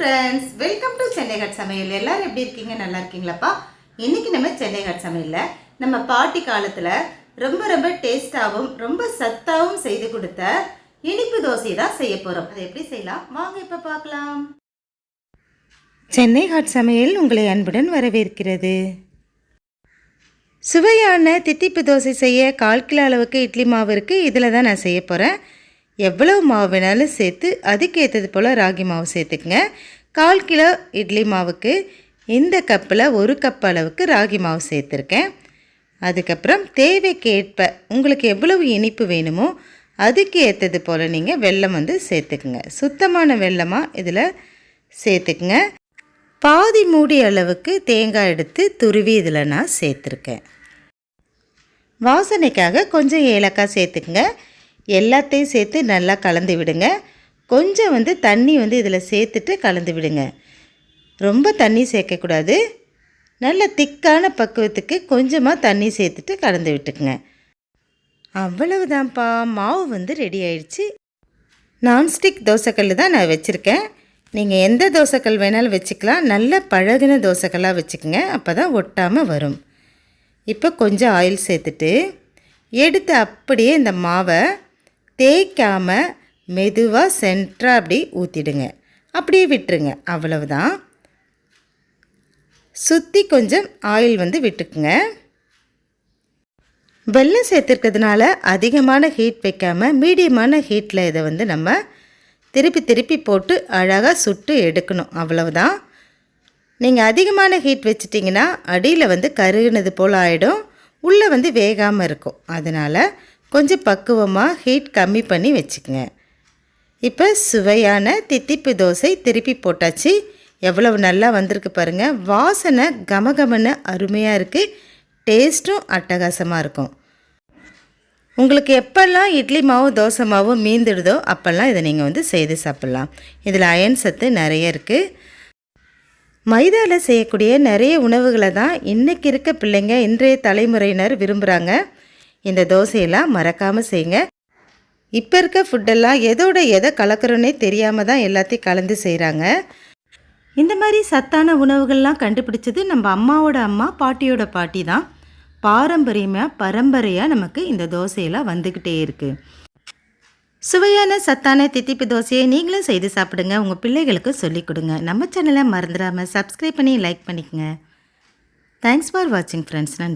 Friends welcome to Chennai சமையல் எல்லோரும் எப்படி இருக்கீங்க? நல்லா இருக்கீங்களாப்பா? இன்றைக்கி நம்ம சென்னை சமையலில் நம்ம பாட்டி காலத்தில் ரொம்ப ரொம்ப டேஸ்ட்டாகவும் ரொம்ப சத்தாகவும் செய்து கொடுத்த இனிப்பு தோசை தான் செய்ய போகிறோம் அதை எப்படி செய்யலாம்? வாங்க இப்போ பார்க்கலாம். சென்னை ஹாட் சமையல் உங்களை அன்புடன் வரவேற்கிறது. சுவையான தித்திப்பு தோசை செய்ய கால் கிலோ அளவுக்கு இட்லி மாவு இருக்குது இதில் தான் நான் செய்ய போகிறேன் எவ்வளவு மாவு வேணாலும் சேர்த்து அதுக்கேற்றது போல் ராகி மாவு சேர்த்துக்குங்க. கால் கிலோ இட்லி மாவுக்கு இந்த கப்பில் ஒரு கப் அளவுக்கு ராகி மாவு சேர்த்துருக்கேன். அதுக்கப்புறம் தேவைக்கேற்ப உங்களுக்கு எவ்வளவு இனிப்பு வேணுமோ அதுக்கு ஏற்றது போல் நீங்கள் வெல்லம் வந்து சேர்த்துக்குங்க. சுத்தமான வெல்லமாக இதில் சேர்த்துக்குங்க. பாதி மூடி அளவுக்கு தேங்காய் எடுத்து துருவி இதில் நான் சேர்த்துருக்கேன். வாசனைக்காக கொஞ்சம் ஏலக்காய் சேர்த்துக்குங்க. எல்லாத்தையும் சேர்த்து நல்லா கலந்து விடுங்க. கொஞ்சம் வந்து தண்ணி வந்து இதில் சேர்த்துட்டு கலந்து விடுங்க. ரொம்ப தண்ணி சேர்க்கக்கூடாது. நல்ல திக்கான பக்குவத்துக்கு கொஞ்சமாக தண்ணி சேர்த்துட்டு கலந்து விட்டுக்குங்க. அவ்வளவுதான்ப்பா. மாவு வந்து ரெடி ஆயிடுச்சு. நான்ஸ்டிக் தோசைக்கல் தான் நான் வச்சுருக்கேன். நீங்கள் எந்த தோசைக்கல் வேணாலும் வச்சுக்கலாம். நல்ல பழகின தோசைக்கல்லாக வச்சுக்கோங்க. அப்போ தான் ஒட்டாமல் வரும். இப்போ கொஞ்சம் ஆயில் சேர்த்துட்டு எடுத்து அப்படியே இந்த மாவை தேய்க்காமல் மெதுவாக சென்டராக அப்படி ஊற்றிடுங்க அப்படியே விட்டுருங்க. அவ்வளவுதான். சுற்றி கொஞ்சம் ஆயில் வந்து விட்டுக்குங்க. வெள்ளம் சேர்த்துருக்கிறதுனால அதிகமான ஹீட் வைக்காமல் மீடியமான ஹீட்டில் இதை வந்து நம்ம திருப்பி திருப்பி போட்டு அழகாக சுட்டு எடுக்கணும். அவ்வளவுதான். நீங்கள் அதிகமான ஹீட் வச்சிட்டிங்கன்னா அடியில் வந்து கருகினது போல் ஆகிடும் உள்ளே வந்து வேகாமல் இருக்கும். அதனால் கொஞ்சம் பக்குவமாக ஹீட் கம்மி பண்ணி வச்சுக்கோங்க. இப்போ சுவையான தித்திப்பு தோசை திருப்பி போட்டாச்சு. எவ்வளவு நல்லா வந்திருக்கு பாருங்கள் வாசனை கமகமன்னு அருமையாக இருக்குது டேஸ்ட்டும் அட்டகாசமாக இருக்கும். உங்களுக்கு எப்பெல்லாம் இட்லி மாவு தோசை மாவு மீந்துடுதோ அப்போல்லாம் இதை நீங்கள் வந்து செய்து சாப்பிட்லாம். இதில் அயன் சத்து நிறைய இருக்குது மைதாவில் செய்யக்கூடிய நிறைய உணவுகளை தான் இன்றைக்கி இருக்க பிள்ளைங்க இன்றைய தலைமுறையினர் விரும்புகிறாங்க இந்த தோசையெல்லாம் மறக்காமல் செய்யுங்க. இப்போ இருக்க ஃபுட்டெல்லாம் எதோட எதை கலக்கிறோன்னே தெரியாமல் தான் எல்லாத்தையும் கலந்து செய்கிறாங்க இந்த மாதிரி சத்தான உணவுகள்லாம் கண்டுபிடிச்சது நம்ம அம்மாவோட அம்மா பாட்டியோட பாட்டி தான். பாரம்பரியமாக பரம்பரையாக நமக்கு இந்த தோசையெல்லாம் வந்துக்கிட்டே இருக்குது சுவையான சத்தான தித்திப்பு தோசையை நீங்களும் செய்து சாப்பிடுங்க. உங்கள் பிள்ளைகளுக்கு சொல்லிக் கொடுங்க. நம்ம சேனலை மறந்துடாமல் சப்ஸ்கிரைப் பண்ணி லைக் பண்ணிக்கங்க. தேங்க்ஸ் ஃபார் வாட்சிங் ஃப்ரெண்ட்ஸ் நன்றி.